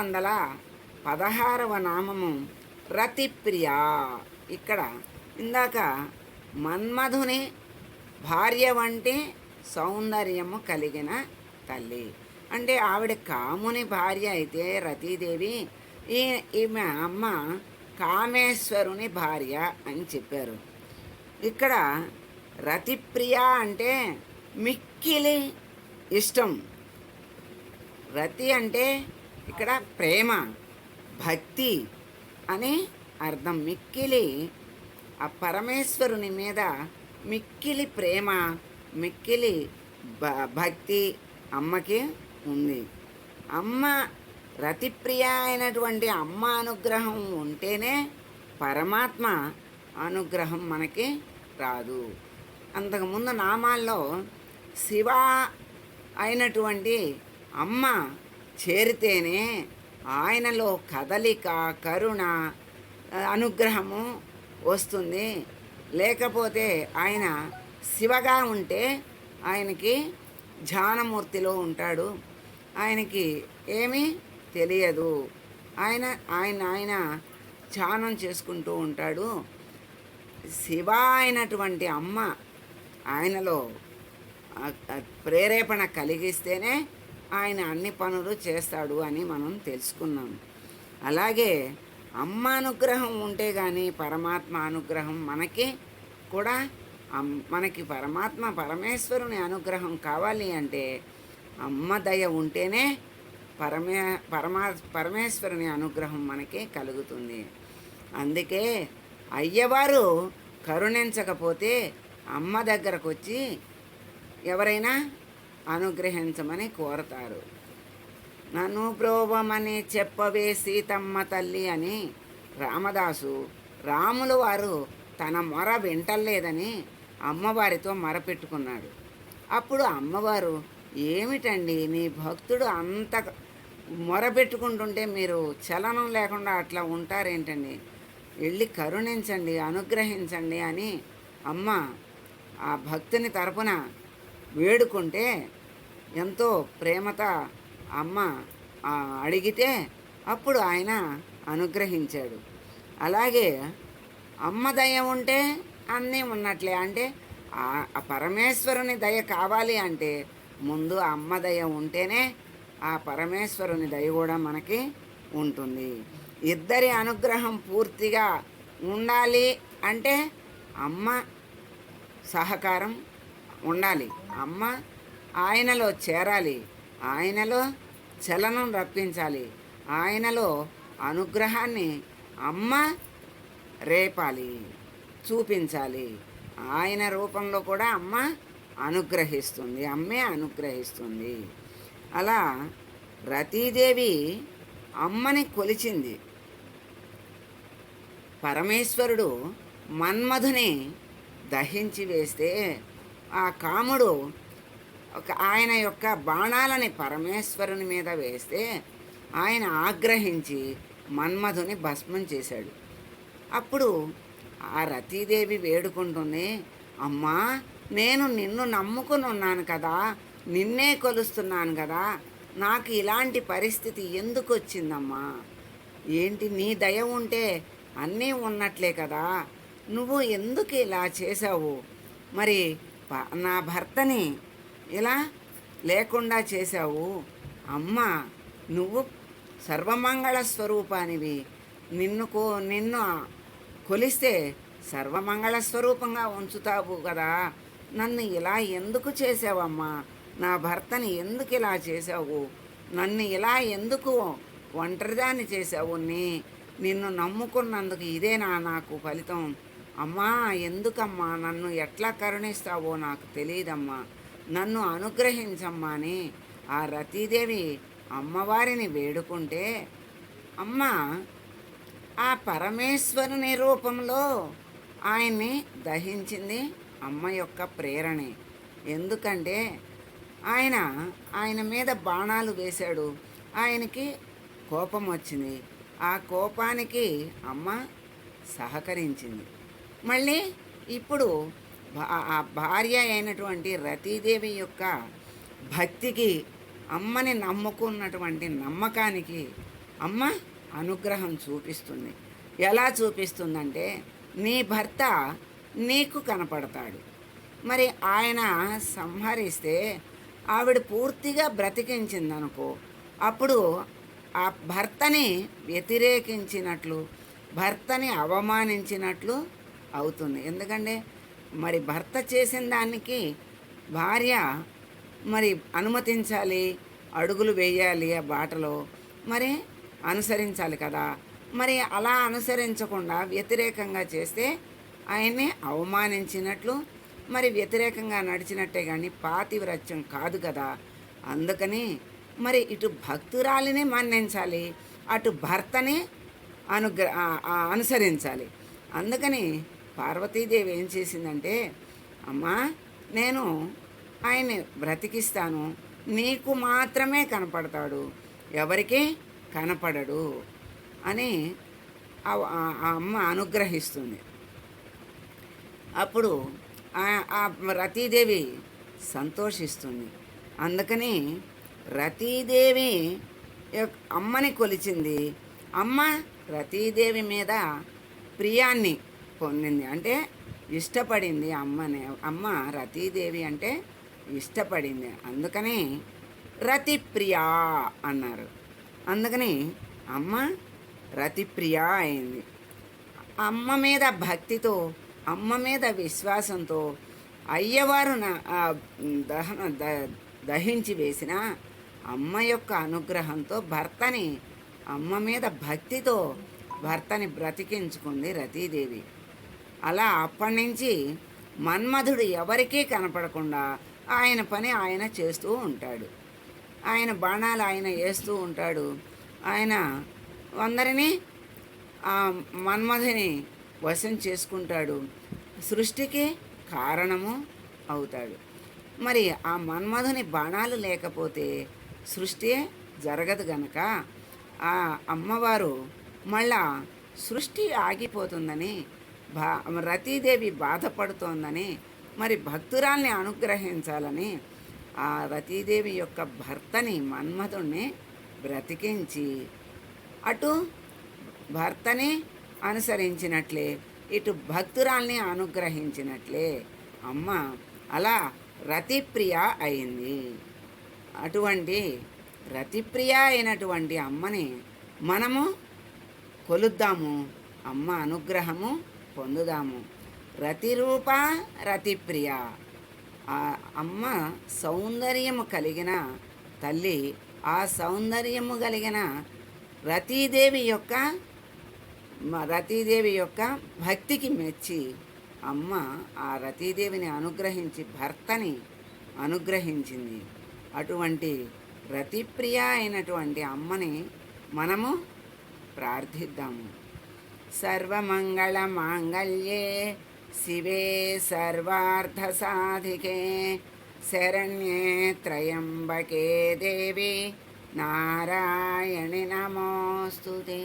వందల పదహారవ నామము రతిప్రియ. ఇక్కడ ఇందాక మన్మధుని భార్య వంటి సౌందర్యము కలిగిన తల్లి. అంటే ఆవిడ కాముని భార్య అయితే రతీదేవి ఈ ఈమె అమ్మ కామేశ్వరుని భార్య అని చెప్పారు. ఇక్కడ రతిప్రియ అంటే మిక్కిలి ఇష్టం. రతి అంటే ఇక్కడ ప్రేమ భక్తి అని అర్థం. మిక్కిలి ఆ పరమేశ్వరుని మీద మిక్కిలి ప్రేమ మిక్కిలి భ భక్తి అమ్మకి ఉంది. అమ్మ రతిప్రియ అయినటువంటి అమ్మ అనుగ్రహం ఉంటేనే పరమాత్మ అనుగ్రహం మనకి రాదు. అంతకుముందు నామాల్లో శివ అయినటువంటి అమ్మ చేరితేనే ఆయనలో కదలిక కరుణ అనుగ్రహము వస్తుంది. లేకపోతే ఆయన శివగా ఉంటే ఆయనకి ధ్యానమూర్తిలో ఉంటాడు. ఆయనకి ఏమీ తెలియదు. ఆయన ఆయన ఆయన ధ్యానం చేసుకుంటూ ఉంటాడు. శివ అయినటువంటి అమ్మ ఆయనలో ప్రేరేపణ కలిగిస్తేనే ఆయన అన్ని పనులు చేస్తాడు అని మనం తెలుసుకున్నాం. అలాగే అమ్మ అనుగ్రహం ఉంటే కానీ పరమాత్మ అనుగ్రహం మనకి కూడా మనకి పరమాత్మ పరమేశ్వరుని అనుగ్రహం కావాలి అంటే అమ్మ దయ ఉంటేనే పరమే పరమా పరమేశ్వరుని అనుగ్రహం మనకి కలుగుతుంది. అందుకే అయ్యవారు కరుణించకపోతే అమ్మ దగ్గరకు వచ్చి ఎవరైనా అనుగ్రహించమని కోరతారు. నన్ను ప్రోభమని చెప్పవే సీతమ్మ తల్లి అని రామదాసు రాములు వారు తన మొర వింటలేదని అమ్మవారితో మొరపెట్టుకున్నాడు. అప్పుడు అమ్మవారు ఏమిటండి నీ భక్తుడు అంత మొరపెట్టుకుంటుంటే మీరు చలనం లేకుండా అట్లా ఉంటారేంటండి? వెళ్ళి కరుణించండి అనుగ్రహించండి అని అమ్మ ఆ భక్తుని తరపున వేడుకుంటే ఎంతో ప్రేమతో అమ్మ అడిగితే అప్పుడు ఆయన అనుగ్రహించాడు. అలాగే అమ్మ దయ ఉంటే అన్నీ ఉన్నట్లే. అంటే ఆ ఆ పరమేశ్వరుని దయ కావాలి అంటే ముందు అమ్మ దయ ఉంటేనే ఆ పరమేశ్వరుని దయ కూడా మనకి ఉంటుంది. ఇద్దరి అనుగ్రహం పూర్తిగా ఉండాలి అంటే అమ్మ సహకారం ఉండాలి. అమ్మ ఆయనలో చేరాలి. ఆయనలో చలనం రప్పించాలి. ఆయనలో అనుగ్రహాన్ని అమ్మ రేపాలి. చూపించాలి. ఆయన రూపంలో కూడా అమ్మ అనుగ్రహిస్తుంది. అమ్మే అనుగ్రహిస్తుంది. అలా రతీదేవి అమ్మని కొలిచింది. పరమేశ్వరుడు మన్మధుని దహించి వేస్తే ఆ కాముడు ఒక ఆయన యొక్క బాణాలని పరమేశ్వరుని మీద వేస్తే ఆయన ఆగ్రహించి మన్మధుని భస్మం చేశాడు. అప్పుడు ఆ రతీదేవి వేడుకుంటుంది అమ్మా నేను నిన్ను నమ్ముకుని ఉన్నాను కదా నిన్నే కొలుస్తున్నాను కదా నాకు ఇలాంటి పరిస్థితి ఎందుకు వచ్చిందమ్మా ఏంటి నీ దయ ఉంటే అన్నీ ఉన్నట్లే కదా నువ్వు ఎందుకు ఇలా చేసావు మరి నా భర్తని ఇలా లేకుండా చేశావు. అమ్మ నువ్వు సర్వమంగళ స్వరూపానివి. నిన్ను కో నిన్ను కొలిస్తే సర్వమంగళ స్వరూపంగా ఉంచుతావు కదా. నన్ను ఇలా ఎందుకు చేసావమ్మా నా భర్తని ఎందుకు ఇలా చేసావు నన్ను ఇలా ఎందుకు ఒంటరిదాన్ని చేసావు నీ? నిన్ను నమ్ముకున్నందుకు ఇదేనా నాకు ఫలితం? అమ్మా ఎందుకమ్మా? నన్ను ఎట్లా కరుణిస్తావో నాకు తెలియదమ్మా. నన్ను అనుగ్రహించమ్మా అని ఆ రతీదేవి అమ్మవారిని వేడుకుంటే అమ్మ ఆ పరమేశ్వరుని రూపంలో ఆయన్ని దహించింది అమ్మ యొక్క ప్రేరణే. ఎందుకంటే ఆయన ఆయన మీద బాణాలు వేశాడు. ఆయనకి కోపం వచ్చింది. ఆ కోపానికి అమ్మ సహకరించింది. మళ్ళీ ఇప్పుడు ఆ భార్య అయినటువంటి రతీదేవి యొక్క భక్తికి అమ్మని నమ్ముకున్నటువంటి నమ్మకానికి అమ్మ అనుగ్రహం చూపిస్తుంది. ఎలా చూపిస్తుందంటే నీ భర్త నీకు కనపడతాడు. మరి ఆయన సంహరిస్తే ఆవిడ పూర్తిగా బ్రతికించిందనుకో అప్పుడు ఆ భర్తని వ్యతిరేకించినట్లు భర్తని అవమానించినట్లు అవుతుంది. ఎందుకంటే మరి భర్త చేసిన దానికి భార్య మరి అనుమతించాలి అడుగులు వేయాలి ఆ బాటలో. మరి అనుసరించాలి కదా. మరి అలా అనుసరించకుండా వ్యతిరేకంగా చేస్తే ఆయన్ని అవమానించినట్లు మరి వ్యతిరేకంగా నడిచినట్టే కానీ పాతివ్రత్యం కాదు కదా. అందుకని మరి ఇటు భక్తురాలిని మన్నించాలి అటు భర్తని అనుగ్ర అనుసరించాలి. అందుకని పార్వతీదేవి ఏం చేసిందంటే అమ్మా నేను ఆయన్ని బ్రతికిస్తాను. నీకు మాత్రమే కనపడతాడు. ఎవరికి కనపడడు. అని ఆ ఆ- అమ్మ అనుగ్రహిస్తుంది. అప్పుడు ఆ- రతీదేవి సంతోషిస్తుంది. అందుకని రతీదేవి అమ్మని కొలిచింది. అమ్మ రతీదేవి మీద ప్రియాన్ని పొందింది. అంటే ఇష్టపడింది అమ్మనే. అమ్మ రతీదేవి అంటే ఇష్టపడింది. అందుకని రతిప్రియా అన్నారు. అందుకని అమ్మ రతిప్రియ అయింది. అమ్మ మీద భక్తితో అమ్మ మీద విశ్వాసంతో అయ్యవారు నా- దహన ద- దహించి వేసిన అమ్మ యొక్క అనుగ్రహంతో భర్తని అమ్మ మీద భక్తితో భర్తని బ్రతికించుకుంది రతీదేవి. అలా అప్పటి నుంచి మన్మధుడు ఎవరికీ కనపడకుండా ఆయన పని ఆయన చేస్తూ ఉంటాడు. ఆయన బాణాలు ఆయన వేస్తూ ఉంటాడు. ఆయన అందరినీ ఆ మన్మధుని వశం చేసుకుంటాడు. సృష్టికి కారణము అవుతాడు. మరి ఆ మన్మధుని బాణాలు లేకపోతే సృష్టి జరగదు గనక ఆ అమ్మవారు మళ్ళా సృష్టి ఆగిపోతుందని బా రతీదేవి బాధపడుతోందని మరి భక్తురాల్ని అనుగ్రహించాలని ఆ రతీదేవి యొక్క భర్తని మన్మధుణ్ణి బ్రతికించి అటు భర్తని అనుసరించినట్లే ఇటు భక్తురాల్ని అనుగ్రహించినట్లే. అమ్మ అలా రతిప్రియ అయింది. అటువంటి రతిప్రియ అయినటువంటి అమ్మని మనము కొలుద్దాము. అమ్మ అనుగ్రహము పొందుదాము. రతిరూప రతిప్రియ. అమ్మ సౌందర్యము కలిగిన తల్లి ఆ సౌందర్యము కలిగిన రతీదేవి యొక్క రతీదేవి యొక్క భక్తికి మెచ్చి అమ్మ ఆ రతీదేవిని అనుగ్రహించి భర్తని అనుగ్రహించింది. అటువంటి రతిప్రియ అయినటువంటి అమ్మని మనము ప్రార్థిద్దాము. సర్వమంగళ మాంగళ్యే శివే సర్వార్థ సాధికే శరణ్యే త్రయంబకే దేవి. నారాయణి నమోస్తుతే